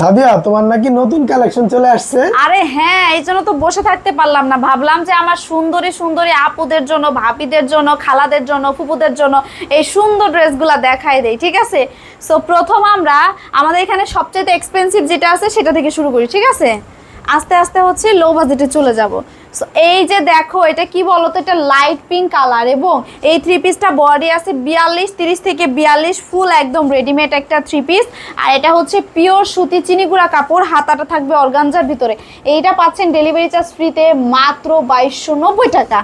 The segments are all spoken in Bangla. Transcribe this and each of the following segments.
সাদিয়া তোমার নাকি নতুন কালেকশন চলে আসছে? আরে হ্যাঁ এই জন্য তো বসে থাকতে পারলাম না। ভাবলাম যে আমার সুন্দরী সুন্দরী আপুদের জন্য, ভাবিদের জন্য, খালাদের জন্য ফুপুদের জন্য এই সুন্দর ড্রেসগুলা দেখাই দেই, ঠিক আছে? সো প্রথম আমরা আমাদের এখানে সবচেয়ে এক্সপেন্সিভ যেটা আছে সেটা থেকে শুরু করি, ঠিক আছে? আস্তে আস্তে হচ্ছে লো বাজেটে চলে যাব। সো এই যে দেখো, এটা কি বলতো? এটা লাইট পিঙ্ক কালার এবং এই থ্রি পিসটা বডি আছে বিয়াল্লিশ, তিরিশ থেকে বিয়াল্লিশ ফুল একদম রেডিমেড একটা থ্রি পিস আর এটা হচ্ছে পিওর সুতি চিনিগুড়া কাপড়, হাতাটা থাকবে অর্গানজার ভিতরে। এইটা পাচ্ছেন ডেলিভারি চার্জ ফ্রিতে মাত্র বাইশশো নব্বই টাকা।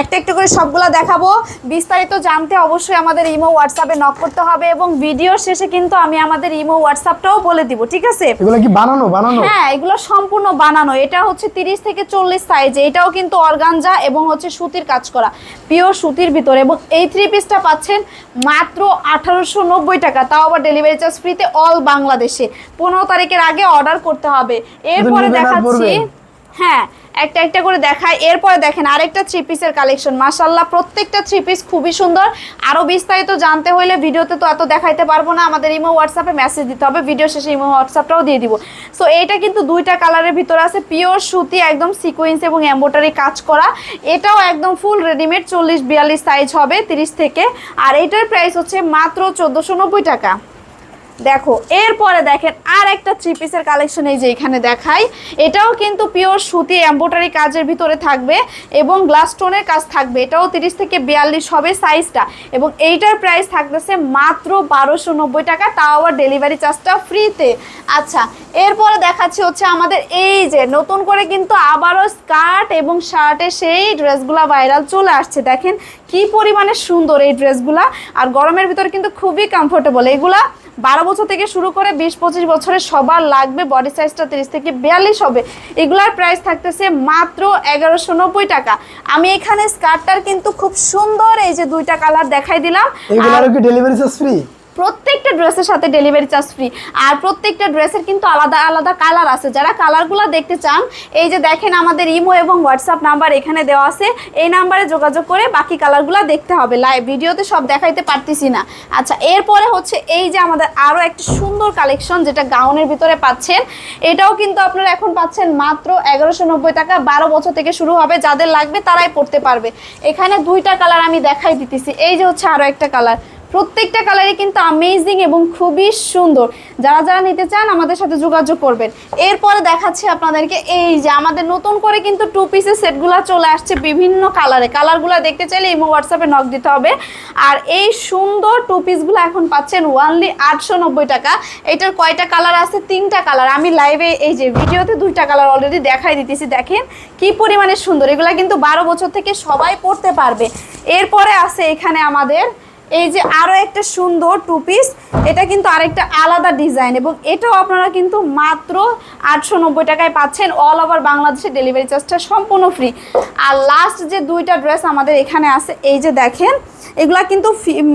একটা একটা করে সবগুলা দেখাবো। বিস্তারিত জানতে অবশ্যই আমাদের ইমো হোয়াটসঅ্যাপে নক করতে হবে এবং ভিডিওর শেষে কিন্তু আমি আমাদের ইমো হোয়াটসঅ্যাপটাও বলে দিব ঠিক আছে? এগুলো কি বানানো বানানো? হ্যাঁ এগুলো সম্পূর্ণ বানানো। এটা হচ্ছে তিরিশ থেকে চল্লিশ সাইজে এটাও কিন্তু অর্গানজা এবং হচ্ছে সুতির কাজ করা। পিওর সুতির ভিতরে এবং এই থ্রি পিসটা পাচ্ছেন মাত্র আঠারোশো নব্বই টাকা। তাও আবার ডেলিভারি চার্জ ফ্রিতে অল বাংলাদেশে। পনেরো তারিখের আগে অর্ডার করতে হবে। এরপরে দেখাচ্ছি। হ্যাঁ একটা একটা করে দেখায় এরপরে দেখেন আরেকটা থ্রি পিসের কালেকশন মাশাল্লাহ প্রত্যেকটা থ্রি পিস খুবই সুন্দর। আরও বিস্তারিত জানতে হলে ভিডিওতে তো এত দেখাইতে পারব না। আমাদের ইমো হোয়াটসঅ্যাপে মেসেজ দিতে হবে। ভিডিও শেষে ইমো হোয়াটসঅ্যাপটাও দিয়ে দিব। সো এইটা কিন্তু দুইটা কালারের ভিতরে আছে। পিওর সুতি, একদম সিকোয়েন্স এবং এম্বোটারি কাজ করা। এটাও একদম ফুল রেডিমেড চল্লিশ বিয়াল্লিশ সাইজ হবে, তিরিশ থেকে। আর এটার প্রাইস হচ্ছে মাত্র চোদ্দোশো টাকা। দেখো, এরপরে দেখেন আর একটা থ্রি পিসের কালেকশন এই যে এখানে দেখাই। এটাও কিন্তু পিওর সুতি এম্বোটারি কাজের ভিতরে থাকবে এবং গ্লাস স্টোনের কাজ থাকবে। এটাও তিরিশ থেকে বিয়াল্লিশ হবে সাইজটা এবং এইটার প্রাইস থাকতেছে মাত্র বারোশো নব্বই টাকা। তাও আবার ডেলিভারি চার্জটা ফ্রিতে আচ্ছা এরপরে দেখাচ্ছি হচ্ছে আমাদের এই যে নতুন করে কিন্তু আবারও স্কার্ট এবং শার্টে সেই ড্রেসগুলা ভাইরাল চলে আসছে। দেখেন কি পরিমাণে সুন্দর এই ড্রেসগুলা? আর গরমের ভিতরে কিন্তু খুবই কমফোর্টেবল এইগুলা বারো বছর থেকে শুরু করে বিশ পঁচিশ বছরের সবার লাগবে বডি সাইজটা তিরিশ থেকে বিয়াল্লিশ হবে। এগুলার প্রাইস থাকতেছে মাত্র এগারোশো নব্বই টাকা। আমি এখানে স্কার্টটার কিন্তু খুব সুন্দর এই যে দুইটা কালার দেখাই দিলাম। কি ডেলিভারি চার্জ ফ্রি প্রত্যেকটা ড্রেসের সাথে ডেলিভারি চার্জ ফ্রি আর প্রত্যেকটা ড্রেসের কিন্তু আলাদা আলাদা কালার আছে। যারা কালারগুলো দেখতে চান, এই যে দেখেন আমাদের ইমো এবং হোয়াটসঅ্যাপ নাম্বার এখানে দেওয়া আছে। এই নাম্বারে যোগাযোগ করে বাকি কালারগুলো দেখতে হবে। লাইভ ভিডিওতে সব দেখাইতে পারতেছি না। আচ্ছা এরপরে হচ্ছে এই যে আমাদের আরও একটা সুন্দর কালেকশন যেটা গাউনের ভিতরে পাচ্ছেন। এটাও কিন্তু আপনারা এখন পাচ্ছেন মাত্র এগারোশো নব্বই টাকা। বারো বছর থেকে শুরু হবে। যাদের লাগবে তারাই পড়তে পারবে। এখানে দুইটা কালার আমি দেখাই দিতেছি। এই যে হচ্ছে আরও একটা কালার প্রত্যেকটা কালারই কিন্তু আমেজিং এবং খুবই সুন্দর। যারা যারা নিতে চান, আমাদের সাথে যোগাযোগ করবেন। এরপরে দেখাচ্ছি আপনাদেরকে, এই যে আমাদের নতুন করে কিন্তু টু পিসের সেটগুলো চলে আসছে বিভিন্ন কালারে কালারগুলো দেখতে চাইলে ইমো হোয়াটসঅ্যাপে নক দিতে হবে। আর এই সুন্দর টু পিসগুলো এখন পাচ্ছেন ওয়ানলি আটশো নব্বই টাকা। এটার কয়টা কালার আছে? তিনটা কালার আমি লাইভে এই যে ভিডিওতে দুইটা কালার অলরেডি দেখাই দিতেছি। দেখেন কি পরিমাণে সুন্দর। এগুলা কিন্তু বারো বছর থেকে সবাই পড়তে পারবে। এরপরে আছে এখানে আমাদের এই যে আরও একটা সুন্দর টু পিস এটা কিন্তু আরেকটা আলাদা ডিজাইন এবং এটাও আপনারা কিন্তু মাত্র আটশো নব্বই টাকায় পাচ্ছেন অল ওভার বাংলাদেশে ডেলিভারি চার্জটা সম্পূর্ণ ফ্রি আর লাস্ট যে দুইটা ড্রেস আমাদের এখানে আছে, এই যে দেখেন, এগুলা কিন্তু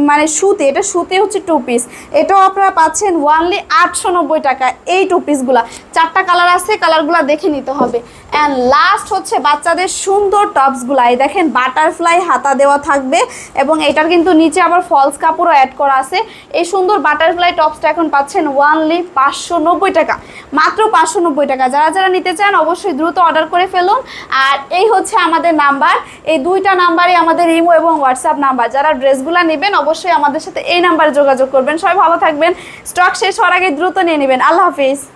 মানে সুতি, এটা সুতি হচ্ছে টু পিস এটাও আপনারা পাচ্ছেন ওয়ানলি আটশো নব্বই টাকা এই টু পিসগুলা চারটা কালার আছে কালারগুলা দেখে নিতে হবে। অ্যান্ড লাস্ট হচ্ছে বাচ্চাদের সুন্দর টপসগুলা এই দেখেন বাটারফ্লাই হাতা দেওয়া থাকবে এবং এটার কিন্তু নিচে আবার ফলস কাপড়ও অ্যাড করা আছে। এই সুন্দর বাটারফ্লাই টপসটা এখন পাচ্ছেন ওয়ানলি পাঁচশো নব্বই টাকা। মাত্র পাঁচশো নব্বই টাকা। যারা যারা নিতে চান অবশ্যই দ্রুত অর্ডার করে ফেলুন। আর এই হচ্ছে আমাদের নাম্বার এই দুইটা নাম্বারে আমাদের ইমো এবং হোয়াটসঅ্যাপ নাম্বার যারা ড্রেসগুলো নেবেন অবশ্যই আমাদের সাথে এই নাম্বারে যোগাযোগ করবেন। সবাই ভালো থাকবেন। স্টক শেষ হওয়ার আগে দ্রুত নিয়ে নেবেন। আল্লাহ হাফিজ।